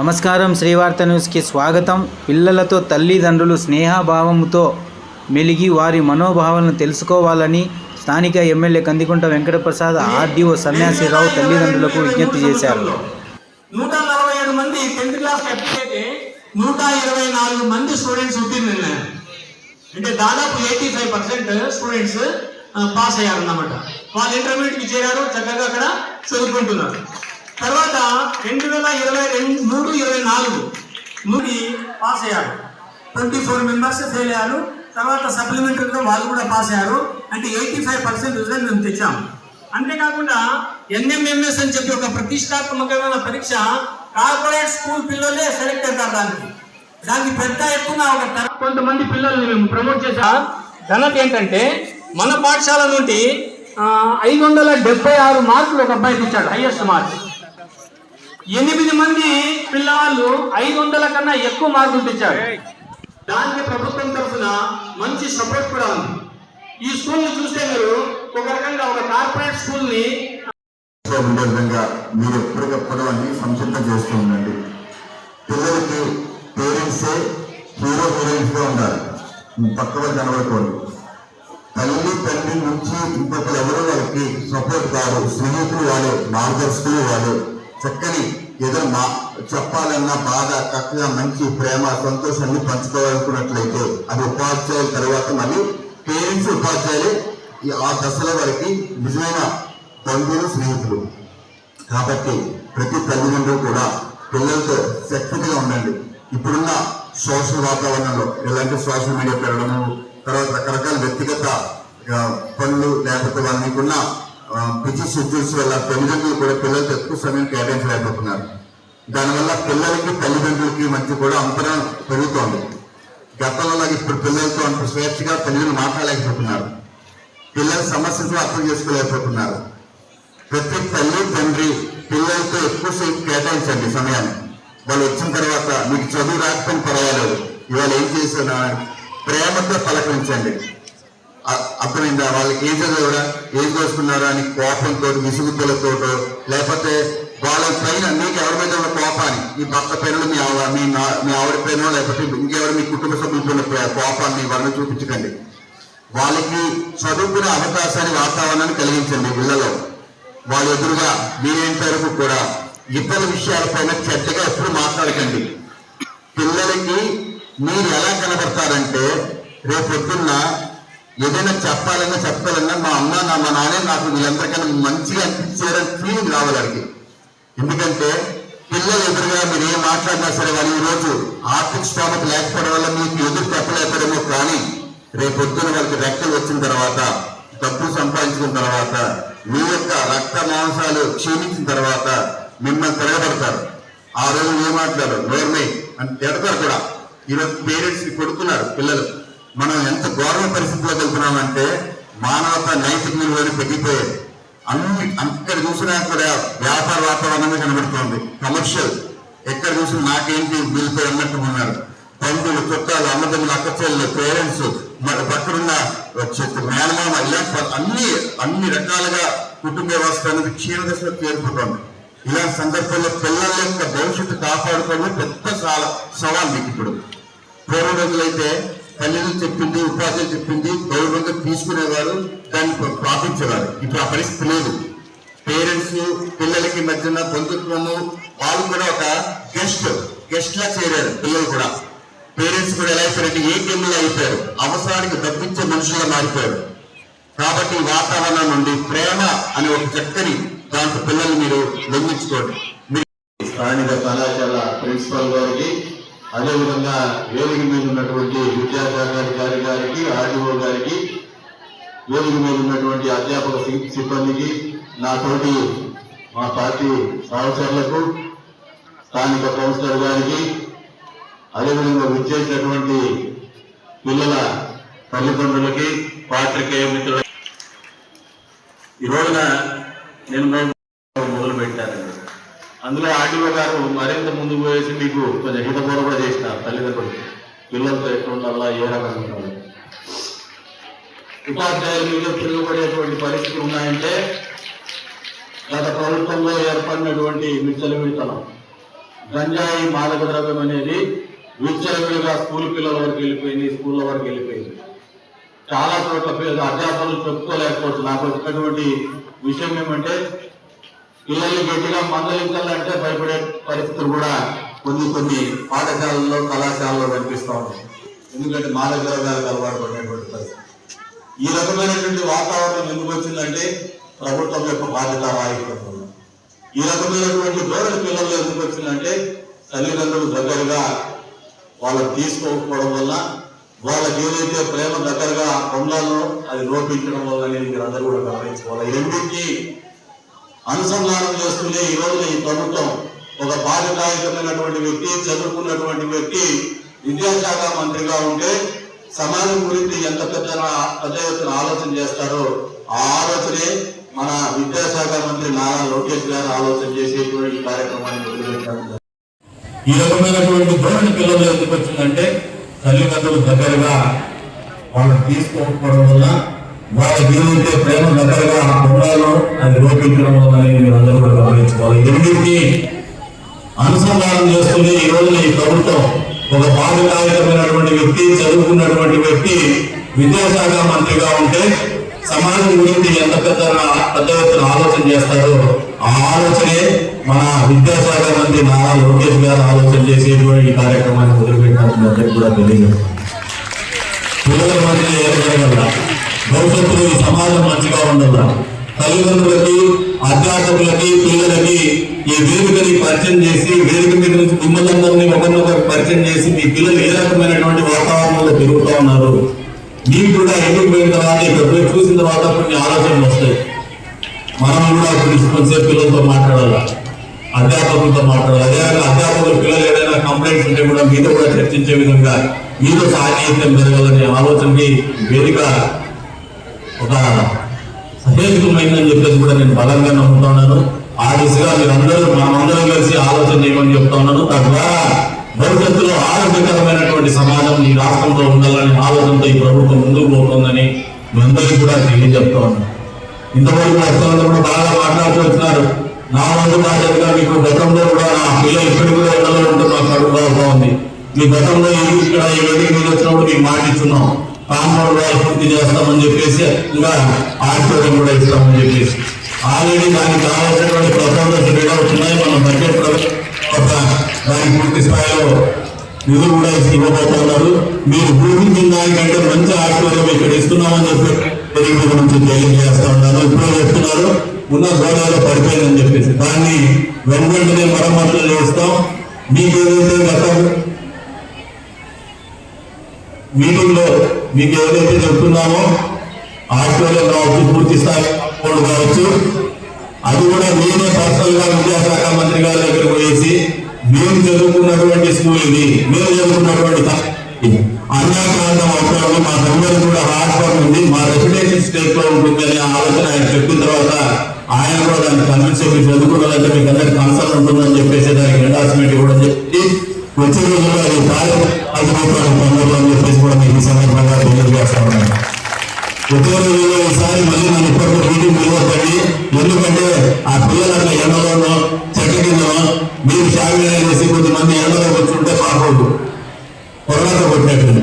నమస్కారం శ్రీవార్త న్యూస్కి స్వాగతం. పిల్లలతో తల్లిదండ్రులు స్నేహభావంతో మెలిగి వారి మనోభావాలను తెలుసుకోవాలని స్థానిక ఎమ్మెల్యే కందికుంట వెంకటప్రసాద్ ఆర్డీఓ సన్యాసిరావు తల్లిదండ్రులకు విజ్ఞప్తి చేశారు. నూట నలభై ఏడు మంది టెన్త్ క్లాస్ అప్లికేట్ నూట ఇరవై నాలుగు మంది స్టూడెంట్స్ ఉత్తీర్ణులయ్యారు అంటే దాదాపు eighty five percent students pass అయ్యారు అన్నమాట వాళ్ళు ఇంటర్మీడియట్కి చేరారు చక్కగా అక్కడ చదువుకుంటున్నారు. తర్వాత రెండు వేల ఇరవై రెండు మూడు ఇరవై నాలుగు. మూడు పాస్ అయ్యారు. ట్వంటీ ఫోర్ మెంబర్స్ ఫెయిల్ అయ్యారు. తర్వాత సప్లిమెంటరీలో వాళ్ళు కూడా పాస్ అయ్యారు. అంటే ఎయిటీ ఫైవ్ పర్సెంట్ రిజల్ట్ మేము తెచ్చాము అంతేకాకుండా ఎన్ఎంఎంఎస్ అని చెప్పి ఒక ప్రతిష్టాత్మకమైన పరీక్ష కార్పొరేట్ స్కూల్ పిల్లలే సెలెక్ట్ అవుతారు దానికి. దానికి పెద్ద ఎక్కువ ఒక కొంతమంది పిల్లల్ని మేము ప్రమోట్ చేసా ఘనత ఏంటంటే మన పాఠశాల నుండి ఐదు వందల డెబ్బై ఆరు మార్కులు ఒక అబ్బాయి తెచ్చాడు హైయెస్ట్ మార్క్స్ ఎనిమిది మంది పిల్లవాళ్ళు ఐదు వందల కన్నా ఎక్కువ మార్కులు తెచ్చారు. దానికి ప్రభుత్వం తరఫున మంచి సపోర్ట్ కూడా ఉంది. ఈ స్కూల్ని చూస్తే మీరు ఒక రకంగా ఒక కార్పొరేట్ స్కూల్ని ఉండే విధంగా మీరు ఎప్పటికప్పుడు అన్ని సంసిద్ధం చేస్తూ ఉండండి. పిల్లలకి పేరెంట్సే హీరో హీరోయిన్స్గా ఉండాలి పక్క వాళ్ళు కనబడకూడదు తల్లి తండ్రి నుంచి ఇంకొకరు ఎవరు వాళ్ళకి సపోర్ట్ కాదు స్నేహితులు వాళ్ళు మార్గదర్శకులు వాళ్ళు. చక్కని ఏదో మా చెప్పాలన్న బాధ చక్కగా మంచి ప్రేమ సంతోషాన్ని పంచుకోవాలనుకున్నట్లయితే అది ఉపాధ్యాయుల తర్వాత మళ్ళీ పేరెంట్స్ ఉపాధ్యాయులే ఆ దశల వారికి నిజమైన బంధువులు స్నేహితులు. కాబట్టి ప్రతి తల్లిదండ్రులు కూడా పిల్లలతో శక్తిగా ఉండండి. ఇప్పుడున్న సోషల్ వాతావరణంలో ఎలాంటి సోషల్ మీడియా పెరగడము తర్వాత రకరకాల వ్యక్తిగత పనులు లేకపోతే వాళ్ళ మీకున్న పిచ్చి షెడ్యూల్స్ వల్ల తల్లిదండ్రులు కూడా పిల్లలతో ఎక్కువ సమయం కేటాయించలేకపోతున్నారు. దానివల్ల పిల్లలకి తల్లిదండ్రులకి మధ్య కూడా అంతరం పెరుగుతోంది. గతంలో ఇప్పుడు పిల్లలతో అంత స్వేచ్ఛగా తల్లిదండ్రులు మాట్లాడలేకపోతున్నారు. పిల్లల సమస్యలు అర్థం చేసుకోలేకపోతున్నారు. ప్రతి తల్లి తండ్రి పిల్లలతో ఎక్కువసేపు కేటాయించండి సమయాన్ని వాళ్ళు వచ్చిన తర్వాత మీకు చదువు రాకపోయిన పర్వాలేదు. ఇవాళ ఏం చేసినా ప్రేమతో పలకరించండి. అర్థమైందా? వాళ్ళకి ఏం చదివారా ఏం చేస్తున్నారా అని కోపంతో విసుగుతలతో లేకపోతే వాళ్ళ పైన మీకు ఎవరి మీద ఉన్న కోపాన్ని? మీ భర్త పైన మీ ఆవ- మీ మీ ఆవిడ పైన లేకపోతే ఇంకెవరు మీ కుటుంబ సభ్యులతో ఉన్న కోపాన్ని వాళ్ళని చూపించకండి. వాళ్ళకి చదువుకునే అవకాశాన్ని వాతావరణాన్ని కలిగించండి పిల్లలో వాళ్ళ ఎదురుగా మీరేంత వరకు కూడా ఇతర విషయాలపైన చెడ్డగా ఎప్పుడు మాట్లాడకండి. పిల్లలకి మీరు ఎలా కనబడతారంటే రేపొద్దున్న ఏదైనా చెప్పాలన్నా చెప్పాలన్నా మా అమ్మ నా మా నాన్న నాకు వీళ్ళందరికన్నా మంచిగా అనిపించారని ఫీలింగ్ రావాలి ఎందుకంటే పిల్లలు ఎదురుగా మీరు ఏం మాట్లాడినా సరే వాళ్ళు ఈ రోజు ఆర్థిక స్తోమత లేకపోవడం వల్ల మీకు ఎదురు చెప్పలేకపోవడమో కానీ రేపొద్దున వాళ్ళకి రెక్కలు వచ్చిన తర్వాత డబ్బు సంపాదించిన తర్వాత మీ యొక్క రక్త మాంసాలు క్షీణించిన తర్వాత మిమ్మల్ని తిరగబడతారు. ఆ రోజు ఏం మాట్లాడారు? నోర్మే అని తిడతారు కూడా. ఈరోజు పేరెంట్స్ కొడుతున్నారు పిల్లలు. మనం ఎంత గౌరవ పరిస్థితిలో వెళ్తున్నామంటే మానవత నైతిక విలువలు పెరిగిపోయాయి అన్ని అక్కడ చూసినా కూడా వ్యాపార వాతావరణమే కనబడుతోంది. కమర్షియల్ ఎక్కడ చూసినా నాకేంటి వీళ్ళతో అన్నట్టు ఉన్నారు. తండ్రులు చుట్టాలు అన్నదమ్ములు అక్కచెల్లు పేరెంట్స్ మరి పక్కనున్న మేనమామ ఇలాంటి అన్ని అన్ని రకాలుగా కుటుంబ వ్యవస్థ అనేది క్షీణదశలో చేరుకుంటోంది. ఇలాంటి సందర్భంలో పిల్లల యొక్క భవిష్యత్తు కాపాడుకోవడం పెద్ద సవాల్ మీకు ఇప్పుడు. పూర్వ రోజులైతే తల్లిదండ్రులు చెప్పింది ఉపాధ్యాయులు చెప్పింది గౌరవంగా తీసుకునేవారు దాన్ని పాటించేవారు ఇప్పుడు ఆ పరిస్థితి లేదు. పేరెంట్స్ పిల్లలకి మధ్యన బంధుత్వము వాళ్ళు కూడా ఒక గెస్ట్ గెస్ట్ లా చేరారు పిల్లలు కూడా. పేరెంట్స్ కూడా ఎలా అయిపోయారంటే ఏటీఎంలు అయిపోయారు అవసరానికి తప్పించే మనుషులుగా మారిపోయారు. కాబట్టి వాతావరణం నుండి ప్రేమ అనే ఒక చక్కని దాంట్లో పిల్లల్ని మీరు నిర్మించుకోండి. స్థానిక కళాశాల ప్రిన్సిపల్ గారికి అదేవిధంగా వేదిక మీద ఉన్నటువంటి విద్యాశాఖ గారికి ఆర్డీఓ గారికి వేదిక మీద ఉన్నటువంటి అధ్యాపక సిబ్బందికి నాతోటి మా పార్టీ సహచరులకు స్థానిక కౌన్సిలర్ గారికి అదేవిధంగా విచ్చేసినటువంటి పిల్లల తల్లిదండ్రులకి పాత్రికేయ మిత్రులకి ఈ రోజున నేను అందులో ఆర్టీఓ గారు మరింత ముందుకు వేసి మీకు కొంచెం హితపూర్వక చేసినారు తల్లిదండ్రులు. పిల్లలతో ఎట్లుండాలా ఏ రకంగా ఉండాలి? ఉపాధ్యాయుల మీద తిరగబడేటువంటి పరిస్థితులు ఉన్నాయంటే గత ప్రభుత్వంలో ఏర్పడినటువంటి మిచ్చలు విడతనం గంజాయి మాదక ద్రవ్యం అనేది విచ్చలవిడిగా స్కూల్ పిల్లల వరకు వెళ్ళిపోయింది స్కూళ్ళ వరకు వెళ్ళిపోయింది. చాలా చోట్ల పిల్లలు అధ్యాపకులు చెప్పుకోలేకపోవచ్చు నాకు వచ్చినటువంటి విషయం ఏమంటే పిల్లల్ని గట్టిగా అంటే భయపడే పరిస్థితులు కూడా కొన్ని కొన్ని పాఠశాలల్లో కళాశాలలో కనిపిస్తూ ఉంటాయి ఎందుకంటే మాదక ద్రవ్యాలకు అలవాటు పడినటువంటి పరిస్థితి. ఈ రకమైనటువంటి వాతావరణం ఎందుకు వచ్చిందంటే ప్రభుత్వం యొక్క బాధ్యత రాహిత్యం ఈ రకమైనటువంటి ధోరణి పిల్లలు ఎందుకు వచ్చిందంటే తల్లిదండ్రులు దగ్గరగా వాళ్ళకి తీసుకోకపోవడం వల్ల వాళ్ళకి ఏదైతే ప్రేమ దగ్గరగా పొందాలో అది లోపించడం వల్ల అనేది మీరు అందరూ కూడా గమనించుకోవాలి. ఎందుకు అనుసంధానం చేస్తూనే ఈ రోజున ఈ ప్రభుత్వం ఒక బాధ్యతాయుతమైనటువంటి వ్యక్తి చదువుకున్నటువంటి వ్యక్తి విద్యాశాఖ మంత్రిగా ఉంటే సమాజం గురించి ఎంత పెద్ద పెద్ద ఎత్తున ఆలోచన చేస్తారో ఆ ఆలోచనే మన విద్యాశాఖ మంత్రి నారా లోకేష్ గారు ఆలోచన చేసేటువంటి కార్యక్రమాన్ని మొదలుపెట్టారు ఈ రకమైనటువంటి ధోరణి పిల్లలు ఎందుకు వచ్చిందంటే తల్లిదండ్రులు దగ్గరగా వాళ్ళని తీసుకోకపోవడం వల్ల వాళ్ళకి ఏదైతే ప్రేమ దగ్గరగా ఉండాలో అది రూపించడం వల్ల అనేది మీరు అందరూ కూడా గమనించుకోవాలి. ఈ అనుసంధానం చేసుకుని ఈ రోజున ఈ ప్రభుత్వం ఒక బాధ్యతాయుతమైనటువంటి వ్యక్తి చదువుకున్నటువంటి వ్యక్తి విద్యాశాఖ మంత్రిగా ఉంటే సమాజం గురించి ఎంత పెద్ద పెద్ద ఎత్తున ఆలోచన చేస్తారో ఆ ఆలోచనే మన విద్యాశాఖ మంత్రి నారా లోకేష్ గారు ఆలోచన చేసేటువంటి ఈ కార్యక్రమాన్ని మొదలుపెట్టినట్టు అందరికీ కూడా తెలియదు పిల్లల మంత్రి ఏర్పడగల భవిష్యత్తులో ఈ సమాజం మంచిగా ఉండదా తల్లిదండ్రులకి అధ్యాపకులకి పిల్లలకి ఈ వేదికని పరిచయం చేసి వేదిక మీద నుంచి మిమ్మల్ని ఒకరినొకరు పరిచయం చేసి మీ పిల్లలు ఏ రకమైనటువంటి వాతావరణంలో పెరుగుతూ ఉన్నారు? మీకు కూడా ఎందుకు పోయిన తర్వాత ఇక్కడ చూసిన తర్వాత కొన్ని ఆలోచనలు వస్తాయి. మనం కూడా కొంచెంసేపు పిల్లలతో మాట్లాడాలి? అధ్యాపకులతో మాట్లాడాలి? అదే అధ్యాపకులు పిల్లలు ఏదైనా కంప్లైంట్స్ ఉంటే కూడా మీతో కూడా చర్చించే విధంగా మీతో సాహిత్యం పెరగాలనే ఆలోచనకి వేదిక ఒక సహేతుకమైందని చెప్పేసి కూడా నేను బలంగా నమ్ముతున్నాను ఆ దిశగా మీరందరూ మనమందరం కలిసి ఆలోచన చేయమని చెప్తా ఉన్నాను. తద్వారా భవిష్యత్తులో ఆరోగ్యకరమైనటువంటి సమాజం ఈ రాష్ట్రంలో ఉండాలనే ఆలోచనతో ఈ ప్రభుత్వం ముందుకు పోతుందని మీ అందరికీ కూడా తెలియజెప్తా ఉన్నాను. ఇంతవరకు వస్తున్నది కూడా బాగా మాట్లాడుతూ వచ్చినారు. నా వంతు బాధ్యతగా మీకు గతంలో కూడా నా పిల్లలు ఇప్పటికి కూడా ఎండలో ఉంటే కడుపు మీ గతంలో ఇక్కడ ఈ వేదిక మీద వచ్చినప్పుడు మీకు మాట ఇస్తున్నాం కాంపౌండ్ వాళ్ళు పూర్తి చేస్తామని చెప్పేసి ఇంకా ఆడిటోరియం కూడా ఇస్తామని చెప్పేసి. ఆల్రెడీ దానికి కావాల్సినటువంటి ప్రసాదాలు రెడీ అవుతున్నాయి మనం బడ్జెట్ ఒక దానికి పూర్తి స్థాయిలో నిధులు కూడా ఇవ్వబోతున్నారు. మీరు ఊహించిన దానికంటే మంచి ఆడిటోరియం ఇక్కడ ఇస్తున్నామని చెప్పి తెలుగు గురించి తెలియజేస్తా ఉన్నారు ఇప్పుడు చెప్తున్నారు ఉన్న గోడాలో పడిపోయిందని చెప్పేసి. దాన్ని వెంటనే మరమ్మతులు చేస్తాం. మీకు ఏదైతే గత మీటింగ్లో మీకు ఏదైతే చెప్తున్నామో ఆస్ట్రేలియా కావచ్చు పూర్తి స్థాయి కావచ్చు. అది కూడా నేనే పర్సనల్గా విద్యాశాఖ మంత్రి గారి దగ్గర పోయేసి మేము చదువుకున్నటువంటి స్కూల్ ఇది మేము చదువుకున్నటువంటి కా- అన్యాక్రాంతం అవసరం మా దగ్గర కూడా హార్డ్ ఉంది మా రెసిడెన్షియల్ స్టేట్లో ఉంటుంది అనే ఆలోచన ఆయన చెప్పిన తర్వాత ఆయన కూడా దాన్ని కన్విన్స్ చేసి చదువుకున్నారంటే మీకు అందరికి కన్సర్న్ ఉంటుందని చెప్పేసి దానికి ఎండాస్మెంట్ ఇవ్వడం చెప్పి వచ్చే రోజుల్లో అది కార్యక్రమం పొందాలి అని చెప్పేసి కూడా మీకు ఈ సందర్భంగా తెలియజేస్తా ఉన్నాను. వచ్చే రోజుల్లో ఈసారి మళ్ళీ నన్ను ఇప్పటికీ మీటింగ్ పిలవద్దండి ఎందుకంటే ఆ పిల్లలు అట్లా ఎండలోనో చెట్ల కిందనో మీరు షామిల్ చేసి కొద్దిమంది ఎండలో కూర్చుంటే బాగోదు కొరడాతో కొట్టినట్టు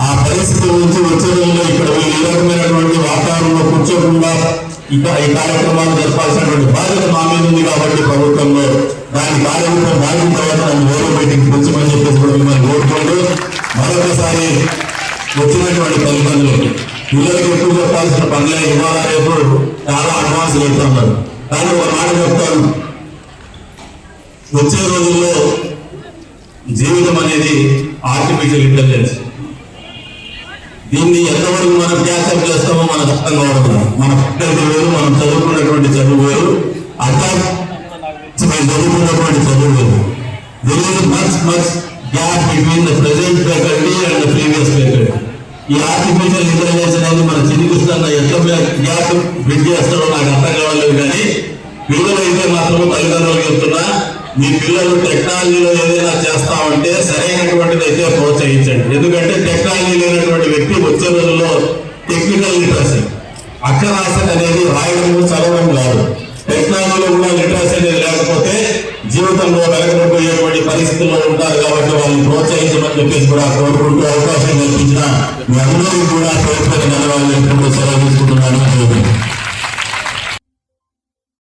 ఆ పరిస్థితి నుంచి వచ్చే ఇక్కడ ఈ రకమైనటువంటి వాతావరణంలో కూర్చోకుండా ఇక ఈ కార్యక్రమాలు జరపాల్సినటువంటి బాధ్యత మా మీద ఉంది కాబట్టి ప్రభుత్వంలో దాని కార్యక్రమం దాని తర్వాత నన్ను వేరే మీటింగ్ పెంచమని చెప్పేసి కూడా మిమ్మల్ని కోరుకుంటూ మరొకసారి వచ్చినటువంటి తల్లిదండ్రులు పిల్లలకి ఎక్కువ చెప్పాల్సిన పనులే ఇవాళ రేపు చాలా అడ్వాన్స్ పెడుతున్నారు కానీ ఒక మాట చెప్తాను. వచ్చే రోజుల్లో జీవితం అనేది ఆర్టిఫిషియల్ ఇంటెలిజెన్స్. దీన్ని ఎంతవరకు మనం త్యాగం చేస్తామో మనకు అర్థం కావడం మన పద్ధతి వేరు మనం చదువుకున్నటువంటి చదువు వేరు అర్థం చదువుకున్నటువంటి చదువు వేరు. There is much much gap between the present faculty and the previous ఈ ఆర్టిఫిషియల్ ఇంటెలిజెన్స్ అనేది మన చిరిగిస్తున్న ఎంత గ్యాప్ బిట్ చేస్తాడో నాకు అర్థం కావలేదు కానీ పిల్లలు అయితే మాత్రం తల్లిదండ్రులు చెప్తున్నా మీ పిల్లలు టెక్నాలజీలో ఏదైనా చేస్తామంటే సరైనటువంటిది అయితే ప్రోత్సహించండి. ఎందుకంటే టెక్నాలజీ లేనటువంటి వ్యక్తి వచ్చే రోజుల్లో టెక్నికల్ లిటరసీ అక్షరాస్యత అనేది రాయడము చదవడం కాదు. టెక్నాలజీలో కూడా లిటరసీ అనేది లేకపోతే జీవితంలో వెలగబడిపోయేటువంటి పరిస్థితుల్లో ఉంటారు కాబట్టి వాళ్ళని ప్రోత్సహించమని చెప్పేసి కూడా కోరుకుంటూ అవకాశం కల్పించిన మీ అందరూ కూడా పేరు పేరు నెలవాళ్ళు సెలవు తీసుకుంటున్నాను.